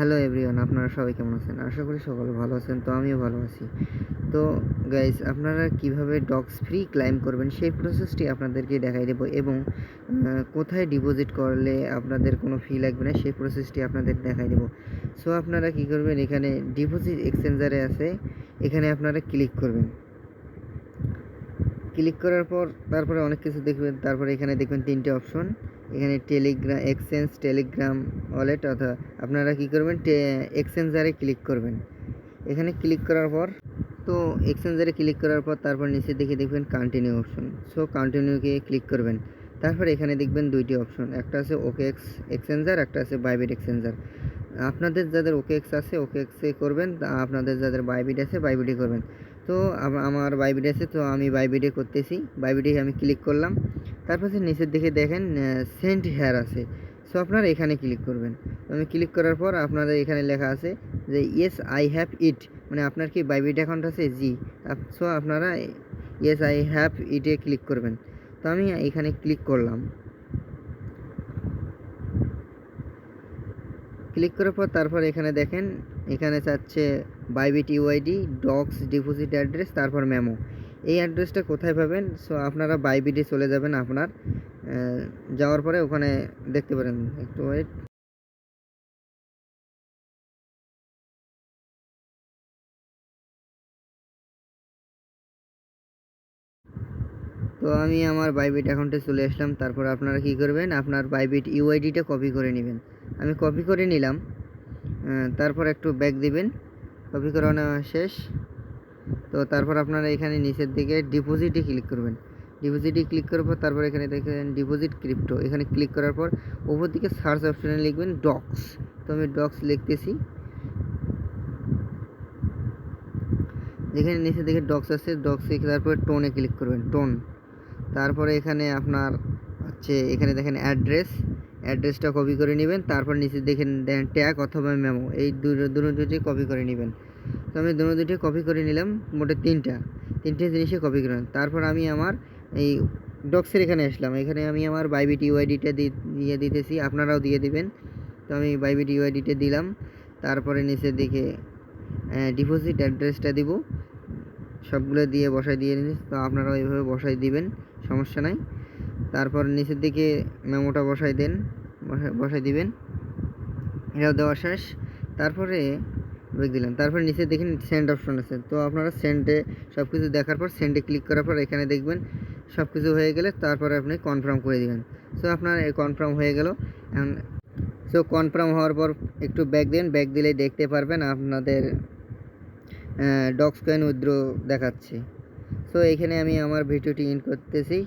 Hello everyone আপনারা সবাই কেমন আছেন? আশা করি সকলে ভালো আছেন, তো আমিও ভালো আছি। তো গাইস আপনারা কীভাবে ডগস ফ্রি ক্লাইম করবেন সেই প্রসেসটি আপনাদেরকে দেখাই দেবো এবং কোথায় ডিপোজিট করলে আপনাদের কোনো ফি লাগবে না সেই প্রসেসটি আপনাদের দেখাই দেবো। সো আপনারা কি করবেন, এখানে ডিপোজিট এক্সচেঞ্জারে আছে, এখানে আপনারা ক্লিক করবেন। ক্লিক করার পর তারপরে অনেক কিছু দেখবেন। তারপরে এখানে দেখবেন তিনটে অপশন। এখানে টেলিগ্রাম এক্সচেঞ্জ টেলিগ্রাম ওয়ালেট অথবা আপনারা কি করবেন? এক্সচেঞ্জারে ক্লিক করবেন। এখানে ক্লিক করার পর, তো এক্সচেঞ্জারে ক্লিক করার পর তারপর নিচে দেখে দেখবেন কন্টিনিউ অপশন সো কন্টিনিউকে ক্লিক করবেন। তারপর এখানে দেখবেন দুইটি অপশন একটা আছে ওকে এক্স এক্সচেঞ্জার একটা আছে বাইবিট এক্সচেঞ্জার আপনাদের যাদের ওকে এক্স আছে ওকে এক্সে করবেন। আপনাদের যাদের বাইবিট আছে বাইবিটে করবেন। তো আমার বাইবিট আছে, তো আমি বাইবিটে করতেছি। বাইবিটে আমি ক্লিক করলাম। তারপর নিচের দিকে দেখেন সেন্ট হেয়ার আছে। সো আপনারা এখানে ক্লিক করবেন। আমি ক্লিক করার পর আপনাদের এখানে লেখা আছে যে ইয়েস আই হ্যাভ ইট মানে আপনার কি বাইবিট অ্যাকাউন্ট আছে? জি। সো আপনারা ইয়েস আই হ্যাভ ইটে ক্লিক করবেন। তো আমি এখানে ক্লিক করলাম। ক্লিক করার পর তারপর এখানে দেখেন, এখানে চাচ্ছে Bybit UID DOGS, deposit address, তারপর মেমো। এই অ্যাড্রেসটা কোথায় পাবেন? সো আপনারা বাইবিটে চলে যাবেন আপনার যাওয়ার পরে ওখানে দেখতে পারেন। একটু ওয়েট তো আমি আমার বাইবিট অ্যাকাউন্টে চলে আসলাম। তারপর আপনারা কি করবেন? আপনার বাইবিট ইউআইডিটা কপি করে নেবেন। আমি কপি করে নিলাম। তারপর একটু ব্যাক দিবেন। কপি করানো শেষ। তো তারপর আপনারা এখানে নিচের দিকে ডিপোজিটে ক্লিক করবেন। ডিপোজিটে ক্লিক করার পর তারপর এখানে দেখেন ডিপোজিট ক্রিপ্টো এখানে ক্লিক করার পর উপর দিকে সার্চ অপশানে লিখবেন ডক্স তো আমি ডক্স লিখতেছি। যেখানে নিচে দিকে ডক্স আছে। ডক্স তারপরে টোনে ক্লিক করবেন। টোন তারপরে এখানে আপনার হচ্ছে এখানে দেখেন অ্যাড্রেস অ্যাড্রেসটা কপি করে নেবেন, তারপর নিচে দেখেন দেখেন ট্যাগ অথবা মেমো এই দুটো দুটি কপি করে নেবেন। তো আমি দুটো দুটি কপি করে নিলাম, মোটে তিনটা। তিনটে জিনিসে কপি করলাম তারপর আমি আমার এই ডক্সের এখানে আসলাম। এখানে আমি আমার বাইবিট ইউআইডিটা দিয়ে দিতেছি, আপনারাও দিয়ে দিবেন। তো আমি বাইবিট ইউআইডিটা দিলাম। তারপরে নিচে দিকে ডিপোজিট অ্যাড্রেসটা দিব। সবগুলো দিয়ে বসাই দিয়ে নিন। তো আপনারাও এইভাবে বসাই দিবেন, সমস্যা নাই। তারপর নিচের দিকে মেমোটা বসাই দেন বসাই- দিবেন। এটাও দেওয়া শেষ। তারপরে ব্রেক দিলাম। তারপরে নিচে দেখেন সেন্ড অপশন আছে। তো আপনারা সেন্ডে সব কিছু দেখার পর সেন্ডে ক্লিক করার পর এখানে দেখবেন সব কিছু হয়ে গেলে তারপরে আপনি কনফার্ম করে দিবেন। সো আপনার কনফার্ম হয়ে গেল। এখন সো কনফার্ম হওয়ার পর একটু ব্যাক দিন। ব্যাক দিলেই দেখতে পারবেন আপনাদের ডক্স কয়েন উইথড্র দেখাচ্ছে। সো এখানে আমি আমার ভিডিওটি ইন করতেছি।